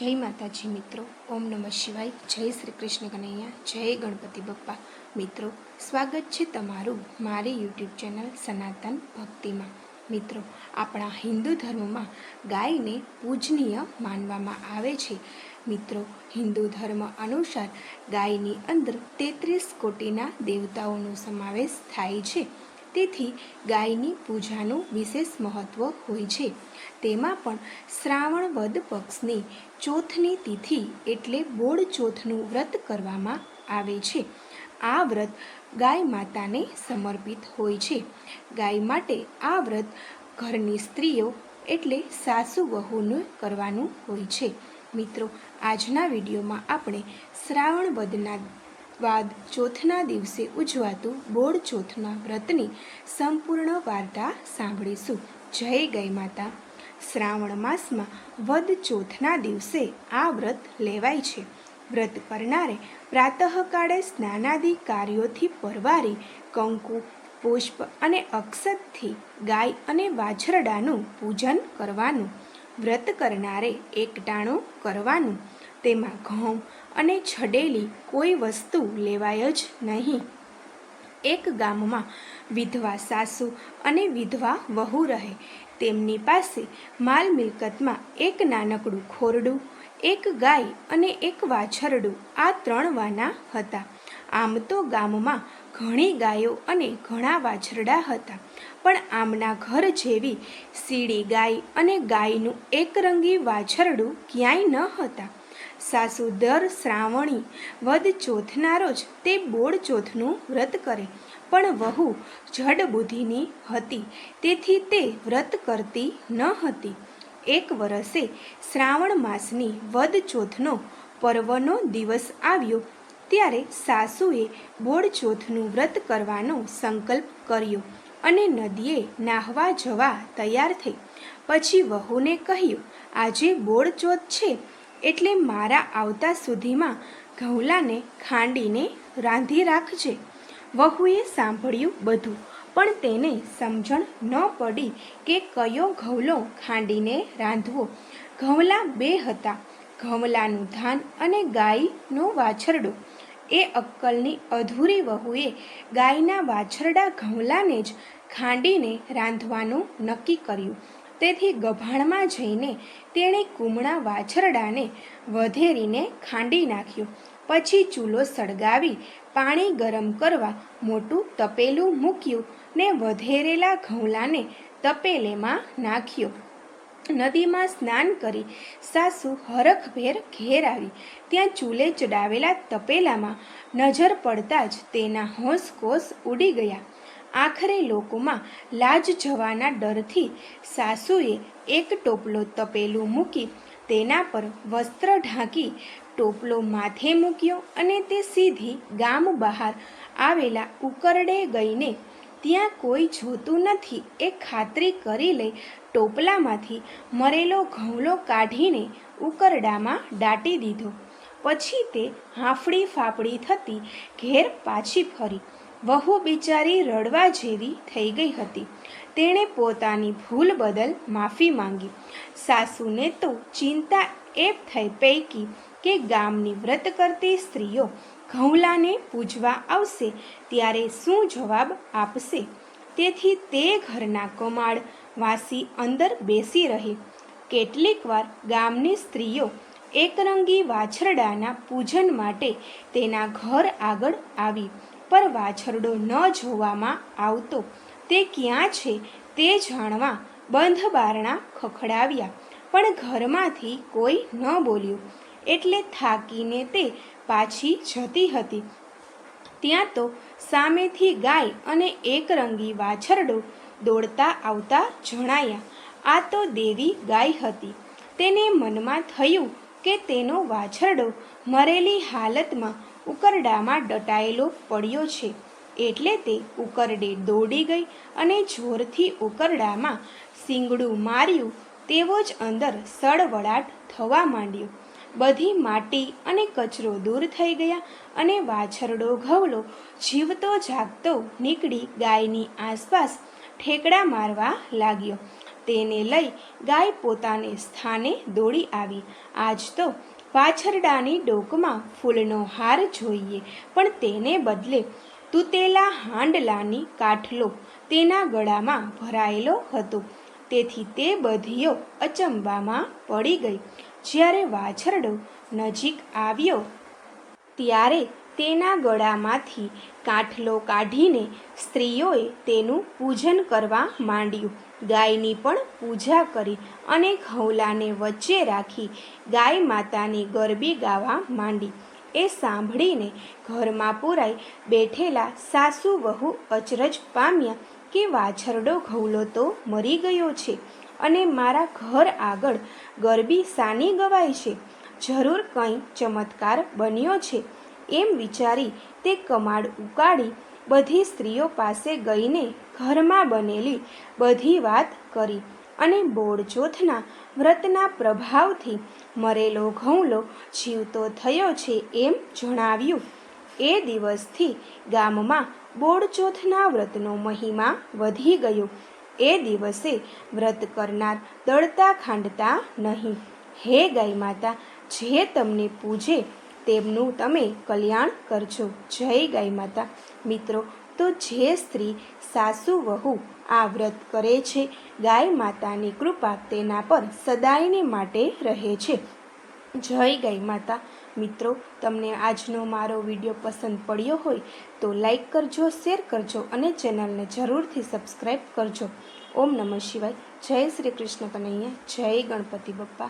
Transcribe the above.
જય માતાજી મિત્રો. ઓમ નમઃ શિવાય. જય શ્રી કૃષ્ણ કનૈયા. જય ગણપતિ બપ્પા. મિત્રો, સ્વાગત છે તમારું મારી યુટ્યુબ ચેનલ સનાતન ભક્તિમાં. મિત્રો, આપણા હિન્દુ ધર્મમાં ગાયને પૂજનીય માનવામાં આવે છે. મિત્રો, હિન્દુ ધર્મ અનુસાર ગાયની અંદર તેત્રીસ કોટીના દેવતાઓનો સમાવેશ થાય છે. તેથી ગાયની પૂજાનું વિશેષ મહત્ત્વ હોય છે. તેમાં પણ શ્રાવણ વદ પક્ષની ચોથની તિથિ એટલે બોળ ચોથનું વ્રત કરવામાં આવે છે. આ વ્રત ગાય માતાને સમર્પિત હોય છે. ગાય માટે આ વ્રત ઘરની સ્ત્રીઓ એટલે સાસુ વહુનું કરવાનું હોય છે. મિત્રો, આજના વિડીયોમાં આપણે શ્રાવણ વદના બાદ ચોથના દિવસે ઉજવાતું બોડ ચોથના વ્રતની સંપૂર્ણ વાર્તા સાંભળીશું. જય ગઈ માતા. શ્રાવણ માસમાં વદ ચોથના દિવસે આ વ્રત લેવાય છે. વ્રત કરનારે પ્રાતઃકાળે સ્નાનાદિ કાર્યોથી પરવારી કંકુ, પુષ્પ અને અક્ષતથી ગાય અને વાછરડાનું પૂજન કરવાનું. વ્રત કરનારે એકટાણું કરવાનું. તેમાં ઘઉં અને છડેલી કોઈ વસ્તુ લેવાય જ નહીં. એક ગામમાં વિધવા સાસુ અને વિધવા વહુ રહે. તેમની પાસે માલ મિલકતમાં એક નાનકડું ખોરડું, એક ગાય અને એક વાછરડું આ ત્રણ વાના હતા. આમ તો ગામમાં ઘણી ગાયો અને ઘણા વાછરડા હતા. પણ આમના ઘર જેવી સીડી ગાય અને ગાયનું એકરંગી વાછરડું ક્યાંય ન હતા. સાસુ દર શ્રાવણી. વદ ચોથના રોજ તે બોડ ચોથનું વ્રત કરે. પણ વહુ જડ બુદ્ધિની હતી. તેથી તે વ્રત કરતી ન હતી. એક વરસે શ્રાવણ માસની વદ ચોથનો પર્વનો દિવસ આવ્યો. ત્યારે સાસુએ બોળ ચોથનું વ્રત કરવાનો સંકલ્પ કર્યો અને નદીએ નાહવા જવા તૈયાર થઈ. પછી વહુને કહ્યું, આજે બોડ ચોથ છે. એટલે મારા આવતા સુધીમાં ઘઉલાને ખાંડીને રાંધી રાખજે. વહુએ સાંભળ્યું બધું, પણ તેને સમજણ ન પડી કે કયો ઘઉલો ખાંડીને રાંધવો. ઘઉલા બે હતા, ઘઉલાનું ધાન અને ગાયનો વાછરડો. એ અક્કલની અધૂરી વહુએ ગાયના વાછરડા ઘઉલાને જ ખાંડીને રાંધવાનું નક્કી કર્યું. તેથી ગભાણમાં જઈને તેણે કુમળા વાછરડાને વધેરીને ખાંડી નાખ્યો. પછી ચૂલો સળગાવી પાણી ગરમ કરવા મોટું તપેલું મૂક્યું ને વધેરેલા ઘઉલાને તપેલેમાં નાખ્યો. નદીમાં સ્નાન કરી સાસુ હરખભેર ઘેર આવી. ત્યાં ચૂલે ચડાવેલા તપેલામાં નજર પડતા જ તેના હોંશકોશ ઉડી ગયા. આખરે લોકોમાં લાજ જવાના ડરથી સાસુએ એક ટોપલો તપેલું મૂકી તેના પર વસ્ત્ર ઢાંકી ટોપલો માથે મૂક્યો અને તે સીધી ગામ બહાર આવેલા ઉકરડે ગઈને ત્યાં કોઈ જોતું નથી. એ ખાતરી કરી લઈ ટોપલામાંથી મરેલો ઘઉંલો કાઢીને ઉકરડામાં દાટી દીધો. પછી તે હાંફળી ફાફડી થતી ઘેર પાછી ફરી. વહુ બિચારી રડવા જેવી થઈ ગઈ હતી. તેણે પોતાની ભૂલ બદલ માફી માંગી. સાસુને તો ચિંતા એ થઈ પૈકી કે ગામની વ્રત કરતી સ્ત્રીઓ ઘઉલાને પૂજવા આવશે, ત્યારે શું જવાબ આપશે? તેથી તે ઘરના કમાડ વાસી અંદર બેસી રહે. કેટલીક વાર ગામની સ્ત્રીઓ એકરંગી વાછરડાના પૂજન માટે તેના ઘર આગળ આવી. પર વાછરડો ન જોવામાં આવતો. તે ક્યાં છે તે જાણવા બંધ બારણા ખખડાવ્યા, પણ ઘરમાંથી કોઈ ન બોલ્યું. એટલે થાકીને તે પાછી જતી હતી. ત્યાં તો સામેથી ગાય અને એકરંગી વાછરડો દોડતા આવતા જણાયા, આ તો દેવી ગાય હતી. તેને મનમાં થયું કે તેનો વાછરડો મરેલી હાલતમાં ઉકરડામાં ડટાયેલો પડ્યો છે. એટલે તે ઉકરડે દોડી ગઈ અને જોરથી ઉકરડામાં સિંગડું માર્યું. તેવો જ અંદર સળવળાટ થવા માંડ્યો. બધી માટી અને કચરો દૂર થઈ ગયા અને વાછરડો ઘવલો. જીવતો જાગતો નીકળી ગાયની આસપાસ ઠેકડા મારવા લાગ્યો. તેને લઈ ગાય પોતાને સ્થાને દોડી આવી. આજ તો વાછરડાની ડોકમાં ફૂલનો હાર જોઈએ, પણ તેને બદલે તૂટેલા હાંડલાની કાઠલો તેના ગળામાં ભરાયેલો હતો. તેથી તે બધીઓ અચંબામાં પડી ગઈ. જ્યારે વાછરડો નજીક આવ્યો, ત્યારે તેના ગળામાંથી કાઠલો કાઢીને સ્ત્રીઓએ તેનું પૂજન કરવા માંડ્યું. ગાયની પણ પૂજા કરી અને ઘઉલાને વચ્ચે રાખી ગાય માતાની ગરબી ગાવા માંડી. એ સાંભળીને ઘરમાં પુરાઈ બેઠેલા સાસુ વહુ અચરજ પામ્યા કે વાછરડો ઘઉલો તો મરી ગયો છે અને મારા ઘર આગળ ગરબી સાની ગવાય છે. જરૂર કંઈ ચમત્કાર બન્યો છે. એમ વિચારી તે કમાડ ઉકાળી બધી સ્ત્રીઓ પાસે ગઈને ઘરમાં બનેલી બધી વાત કરી અને બોળજોથના વ્રતના પ્રભાવથી મરેલો ઘઉંલો જીવતો થયો છે એમ જણાવ્યું. એ દિવસથી ગામમાં બોળચોથના વ્રતનો મહિમા વધી ગયો. એ દિવસે વ્રત કરનાર દળતા ખાંડતા નહીં. હે ગાય માતા, જે તમને પૂજે, તેમનું તમે કલ્યાણ કરજો. જય ગાય માતા. મિત્રો તો જે સ્ત્રી સાસુ વહુ આ વ્રત કરે છે, ગાય માતાની કૃપા તેના પર સદાયને માટે રહે છે. જય ગાય માતા. મિત્રો, તમને આજનો મારો વીડિયો પસંદ પડ્યો હોય તો લાઈક કરજો, શેર કરજો અને ચેનલને જરૂરથી સબસ્ક્રાઈબ કરજો. ઓમ નમઃ શિવાય. જય શ્રી કૃષ્ણ કનૈયા. જય ગણપતિ બપ્પા.